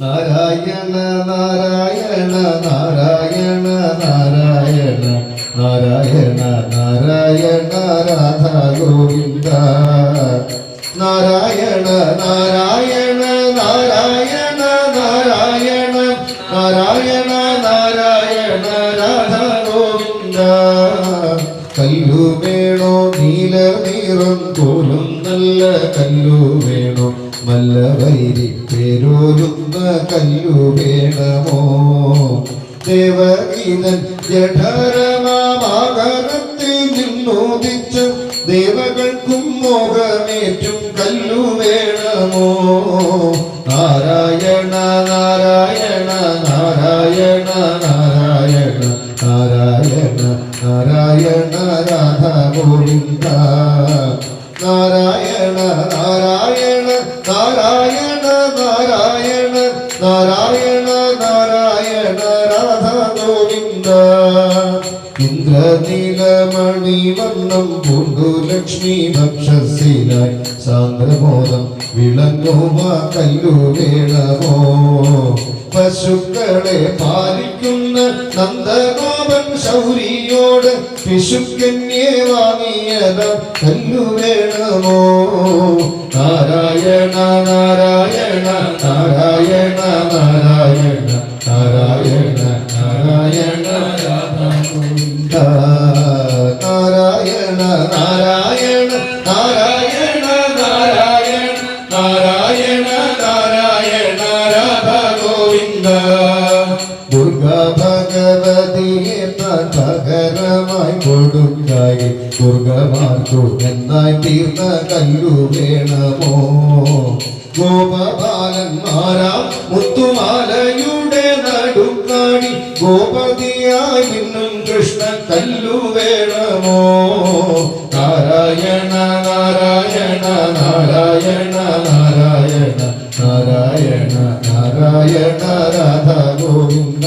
നാരായണ നാരായണ നാരായണ നാരായണ നാരായണ നാരായണ രാധ ഗോവിന്ദ നാരായണ നാരായണ നാരായണ നാരായണ നാരായണ നാരായണ രാധ ഗോവിന്ദ കല്ലു വേണോ നീല നീറും പോലും നല്ല കല്ലു വേണോ മല്ല വൈരി പേരോരുന്ന കല്ലു വേണമോ ദേവഗീതൻ ജഠരമാകരത്തിൽ നിന്നോദിച്ച ദേവകൾക്കും മോഹമേറ്റും കല്ലു വേണമോ നാരായണ നാരായണ നാരായണ നാരായണ നാരായണ നാരായണ രാധ ഗോവിന്ദ നാരായണ നാരായണ നാരായണ നാരായണ നാരായണ നാരായണ രാധ ഗോവിന്ദ ഇന്ദ്രനീലമണി വന്നം പൂണ്ടു ലക്ഷ്മി ഭക്ഷസിലായി സാന്ദ്രബോധം വിളങ്ങുമ കല്ലു വേണമോ പശുക്കളെ പാലിക്കുന്ന നന്ദഗോപൻ ശൗരിയോട് പിശുക്കന്യെ വാങ്ങിയത കല്ലു വേണമോ നാരായണ നാരായണ നാരായണ നാരായണ നാരായണ നാരായണ രാധ പകരമായി കൊടുത്തായി ദുർഗമാർക്കു എന്നായി തീർന്ന കല്ലു വേണമോ? ഗോപബാലന്മാരാം മുത്തുമാലയുടെ നടുക്കാണി. ഗോപതിയായി കൃഷ്ണ കല്ലു വേണമോ? നാരായണ നാരായണ നാരായണ നാരായണ നാരായണ നാരായണ രാധ ഗോവിന്ദ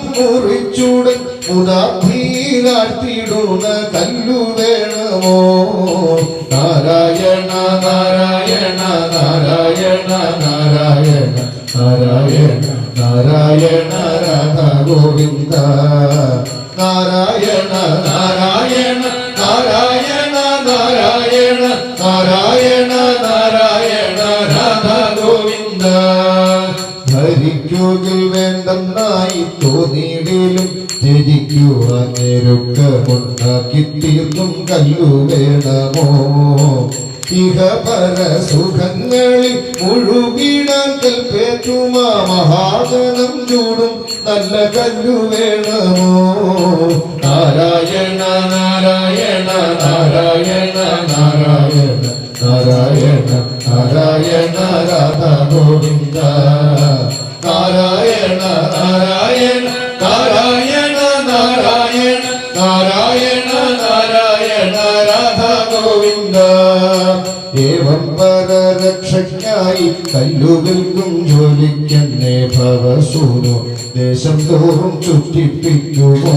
മുറിച്ചൂടൻ മുതാഭീലാട്ടിടുന്ന കല്ലു വേണമോ നാരായണ നാരായണ നാരായണ നാരായണ നാരായണ നാരായണ രാധ ഗോവിന്ദ നാരായണ നാരായണ ധരിക്കുകിൽ വേണ്ടെന്നായി തോന്നിയിടയിലും ത്യജിക്കുവാൻ ഞെരുക്കമുണ്ടാക്കി തീർന്നും കല്ലു വേണമോ? ഇഹപര സുഖങ്ങളിൽ മുഴുകിടാൻ മഹാജനം ചൂടും നല്ല കല്ലു വേണമോ? നാരായണ നാരായണ നാരായണ നാരായണ നാരായണ നാരായണ രാധ ഗോവിന്ദ നാരായണ നാരായണ നാരായണ നാരായണ നാരായണ നാരായണ രാധ ഗോവിന്ദ. ഏവം പരരക്ഷയ്ക്കായി കല്ലുകൾക്കും ജോലിക്കെന്നെ ഭവസൂനോ. ദേശം തോറും ചുറ്റിപ്പിക്കുമോ?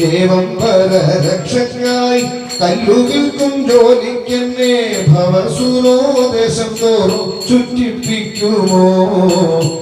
ഏവം പരരക്ഷയ്ക്കായി കല്ലുകൾക്കും ജോലിക്കെന്നെ ഭവസൂനോ. ദേശം തോറും ചുറ്റിപ്പിക്കുമോ?